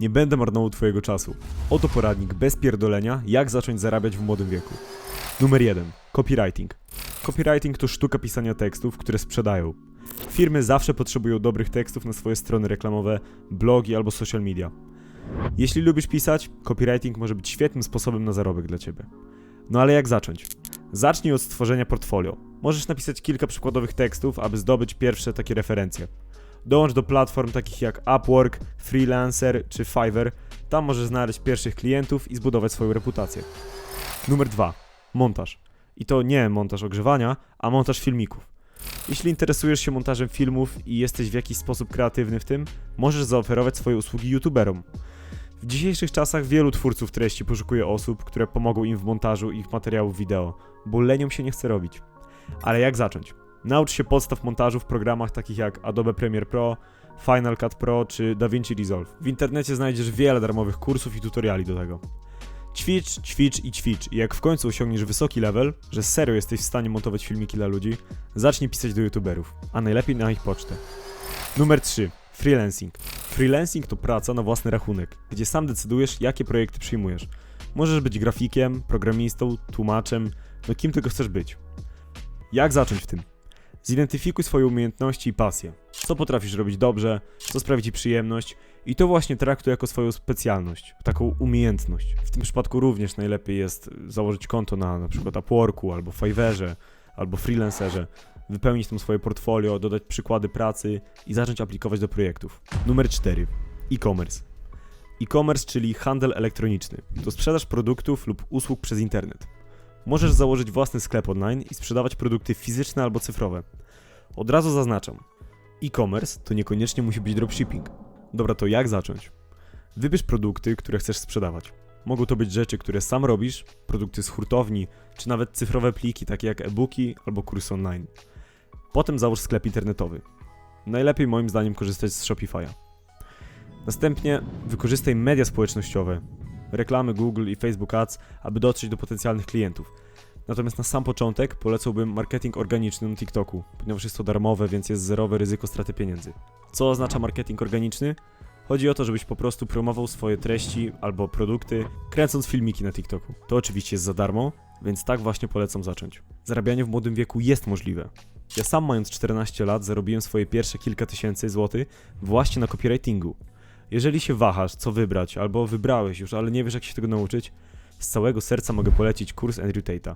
Nie będę marnował twojego czasu. Oto poradnik bez pierdolenia, jak zacząć zarabiać w młodym wieku. Numer 1. Copywriting. Copywriting to sztuka pisania tekstów, które sprzedają. Firmy zawsze potrzebują dobrych tekstów na swoje strony reklamowe, blogi albo social media. Jeśli lubisz pisać, copywriting może być świetnym sposobem na zarobek dla ciebie. No ale jak zacząć? Zacznij od stworzenia portfolio. Możesz napisać kilka przykładowych tekstów, aby zdobyć pierwsze takie referencje. Dołącz do platform takich jak Upwork, Freelancer czy Fiverr. Tam możesz znaleźć pierwszych klientów i zbudować swoją reputację. Numer 2. Montaż. I to nie montaż ogrzewania, a montaż filmików. Jeśli interesujesz się montażem filmów i jesteś w jakiś sposób kreatywny w tym, możesz zaoferować swoje usługi youtuberom. W dzisiejszych czasach wielu twórców treści poszukuje osób, które pomogą im w montażu ich materiałów wideo, bo lenią się nie chce robić. Ale jak zacząć? Naucz się podstaw montażu w programach takich jak Adobe Premiere Pro, Final Cut Pro czy DaVinci Resolve. W internecie znajdziesz wiele darmowych kursów i tutoriali do tego. Ćwicz, ćwicz i ćwicz i jak w końcu osiągniesz wysoki level, że serio jesteś w stanie montować filmiki dla ludzi, zacznij pisać do youtuberów, a najlepiej na ich pocztę. Numer 3. Freelancing. Freelancing to praca na własny rachunek, gdzie sam decydujesz, jakie projekty przyjmujesz. Możesz być grafikiem, programistą, tłumaczem, no kim tylko chcesz być. Jak zacząć w tym? Zidentyfikuj swoje umiejętności i pasje. Co potrafisz robić dobrze, co sprawi ci przyjemność i to właśnie traktuj jako swoją specjalność, taką umiejętność. W tym przypadku również najlepiej jest założyć konto na na przykład Upworku albo Fiverrze albo Freelancerze, wypełnić tam swoje portfolio, dodać przykłady pracy i zacząć aplikować do projektów. Numer 4. E-commerce. E-commerce, czyli handel elektroniczny. To sprzedaż produktów lub usług przez internet. Możesz założyć własny sklep online i sprzedawać produkty fizyczne albo cyfrowe. Od razu zaznaczam. E-commerce to niekoniecznie musi być dropshipping. Dobra, to jak zacząć? Wybierz produkty, które chcesz sprzedawać. Mogą to być rzeczy, które sam robisz, produkty z hurtowni, czy nawet cyfrowe pliki, takie jak e-booki albo kursy online. Potem załóż sklep internetowy. Najlepiej moim zdaniem korzystać z Shopify'a. Następnie wykorzystaj media społecznościowe, reklamy Google i Facebook Ads, aby dotrzeć do potencjalnych klientów. Natomiast na sam początek polecałbym marketing organiczny na TikToku, ponieważ jest to darmowe, więc jest zerowe ryzyko straty pieniędzy. Co oznacza marketing organiczny? Chodzi o to, żebyś po prostu promował swoje treści albo produkty, kręcąc filmiki na TikToku. To oczywiście jest za darmo, więc tak właśnie polecam zacząć. Zarabianie w młodym wieku jest możliwe. Ja sam mając 14 lat zarobiłem swoje pierwsze kilka tysięcy złotych właśnie na copywritingu. Jeżeli się wahasz, co wybrać, albo wybrałeś już, ale nie wiesz jak się tego nauczyć, z całego serca mogę polecić kurs Andrew Tate'a.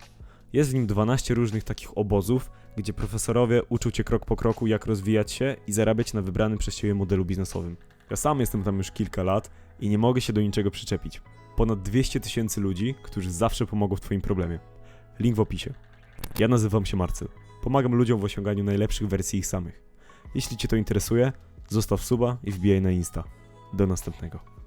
Jest w nim 12 różnych takich obozów, gdzie profesorowie uczą cię krok po kroku, jak rozwijać się i zarabiać na wybranym przez ciebie modelu biznesowym. Ja sam jestem tam już kilka lat i nie mogę się do niczego przyczepić. Ponad 200 tysięcy ludzi, którzy zawsze pomogą w twoim problemie. Link w opisie. Ja nazywam się Marcel. Pomagam ludziom w osiąganiu najlepszych wersji ich samych. Jeśli cię to interesuje, zostaw suba i wbijaj na Insta. Do następnego.